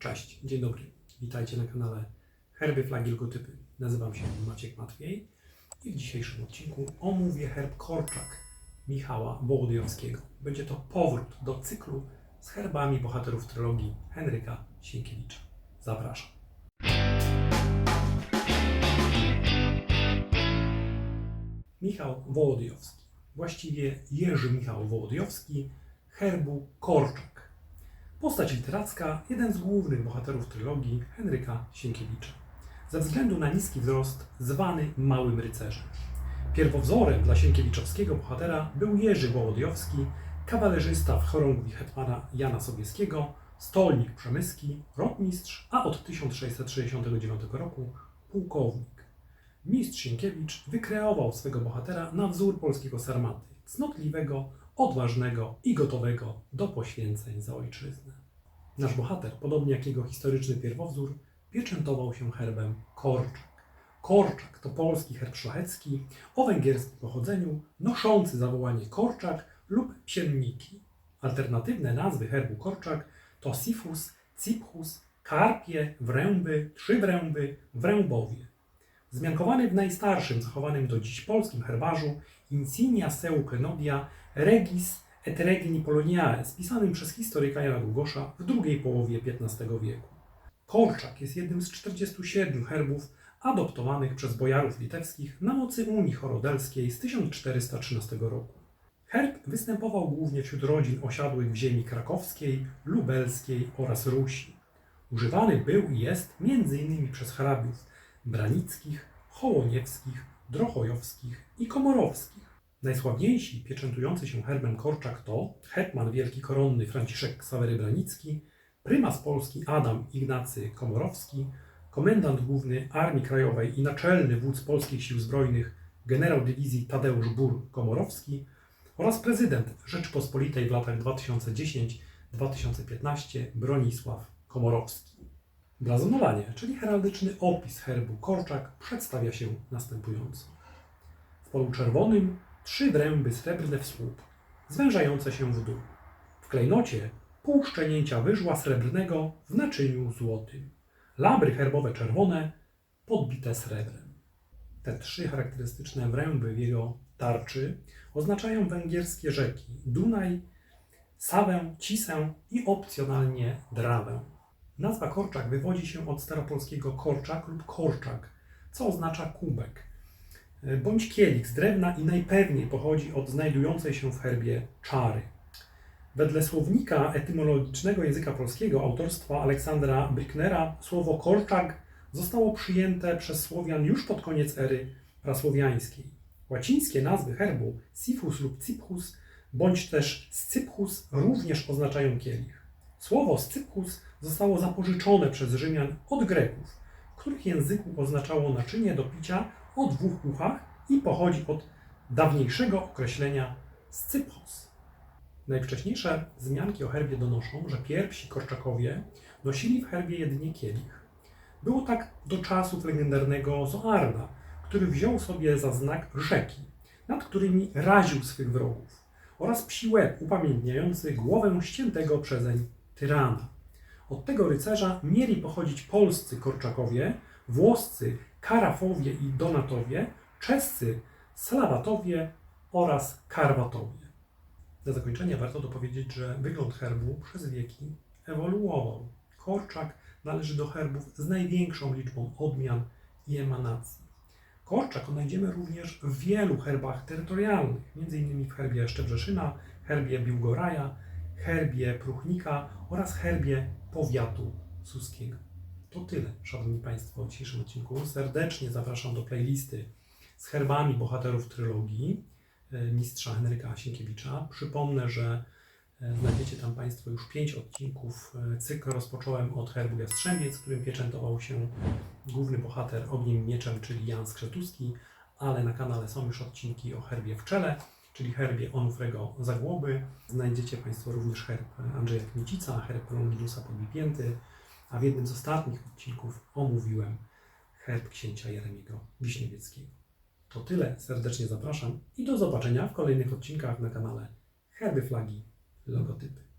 Cześć, dzień dobry. Witajcie na kanale Herby, Flagi, Logotypy. Nazywam się Maciek Matwiej i w dzisiejszym odcinku omówię herb Korczak Michała Wołodyjowskiego. Będzie to powrót do cyklu z herbami bohaterów trylogii Henryka Sienkiewicza. Zapraszam. Michał Wołodyjowski, właściwie Jerzy Michał Wołodyjowski, herbu Korczak. Postać literacka, jeden z głównych bohaterów trylogii Henryka Sienkiewicza. Ze względu na niski wzrost zwany Małym Rycerzem. Pierwowzorem dla sienkiewiczowskiego bohatera był Jerzy Wołodyjowski, kawalerzysta w chorągwi hetmana Jana Sobieskiego, stolnik przemyski, rotmistrz, a od 1669 roku pułkownik. Mistrz Sienkiewicz wykreował swego bohatera na wzór polskiego sarmaty, cnotliwego, odważnego i gotowego do poświęceń za ojczyznę. Nasz bohater, podobnie jak jego historyczny pierwowzór, pieczętował się herbem Korczak. Korczak to polski herb szlachecki o węgierskim pochodzeniu, noszący zawołanie Korczak lub Psienniki. Alternatywne nazwy herbu Korczak to Sifus, Ciphus, Karpie, Wręby, Trzywręby, Wrębowie. Zmiankowany w najstarszym, zachowanym do dziś polskim herbarzu Insignia seu Kenodia Regis et Regni Poloniae, spisanym przez historyka Jana Długosza w drugiej połowie XV wieku. Korczak jest jednym z 47 herbów adoptowanych przez bojarów litewskich na mocy Unii Chorodelskiej z 1413 roku. Herb występował głównie wśród rodzin osiadłych w ziemi krakowskiej, lubelskiej oraz Rusi. Używany był i jest m.in. przez hrabiów branickich, hołoniewskich, drochojowskich i komorowskich. Najsławniejsi pieczętujący się herbem Korczak to hetman wielki koronny Franciszek Ksawery Branicki, prymas Polski Adam Ignacy Komorowski, komendant główny Armii Krajowej i naczelny wódz polskich sił zbrojnych generał dywizji Tadeusz Bur Komorowski oraz prezydent Rzeczypospolitej w latach 2010-2015 Bronisław Komorowski. Blazonowanie, czyli heraldyczny opis herbu Korczak przedstawia się następująco. W polu czerwonym trzy dręby srebrne w słup, zwężające się w dół. W klejnocie pół szczenięcia wyżła srebrnego w naczyniu złotym. Labry herbowe czerwone, podbite srebrem. Te trzy charakterystyczne wręby w jego tarczy oznaczają węgierskie rzeki Dunaj, Sawę, Cisę i opcjonalnie Drawę. Nazwa Korczak wywodzi się od staropolskiego korczak lub korczak, co oznacza kubek, bądź kielich z drewna i najpewniej pochodzi od znajdującej się w herbie czary. Wedle słownika etymologicznego języka polskiego autorstwa Aleksandra Bricknera słowo korczak zostało przyjęte przez Słowian już pod koniec ery prasłowiańskiej. Łacińskie nazwy herbu sifus lub ciphus bądź też scyphus również oznaczają kielich. Słowo scyphus zostało zapożyczone przez Rzymian od Greków, których języku oznaczało naczynie do picia o dwóch uchach i pochodzi od dawniejszego określenia scyphos. Najwcześniejsze wzmianki o herbie donoszą, że pierwsi Korczakowie nosili w herbie jedynie kielich. Było tak do czasów legendarnego Zoarda, który wziął sobie za znak rzeki, nad którymi raził swych wrogów, oraz psi łeb upamiętniający głowę ściętego przezeń tyrana. Od tego rycerza mieli pochodzić polscy Korczakowie, włoscy Karafowie i Donatowie, czescy Slawatowie oraz Karwatowie. Na zakończenie warto dopowiedzieć, że wygląd herbu przez wieki ewoluował. Korczak należy do herbów z największą liczbą odmian i emanacji. Korczak odnajdziemy również w wielu herbach terytorialnych, m.in. w herbie Szczebrzeszyna, herbie Biłgoraja, herbie Pruchnika oraz herbie powiatu suskiego. To tyle, Szanowni Państwo, w dzisiejszym odcinku. Serdecznie zapraszam do playlisty z herbami bohaterów trylogii e, mistrza Henryka Sienkiewicza. Przypomnę, że e, znajdziecie tam Państwo już pięć odcinków. E, Cykl rozpocząłem od herbu Jastrzębiec, którym pieczętował się główny bohater ogniem mieczem, czyli Jan Skrzetuski, ale na kanale są już odcinki o herbie w czele, czyli herbie Onufrego Zagłoby. Znajdziecie Państwo również herb Andrzeja Kmicica, herb Longinusa Podbipięty, a w jednym z ostatnich odcinków omówiłem herb księcia Jeremiego Wiśniewieckiego. To tyle, serdecznie zapraszam i do zobaczenia w kolejnych odcinkach na kanale Herby Flagi Logotypy.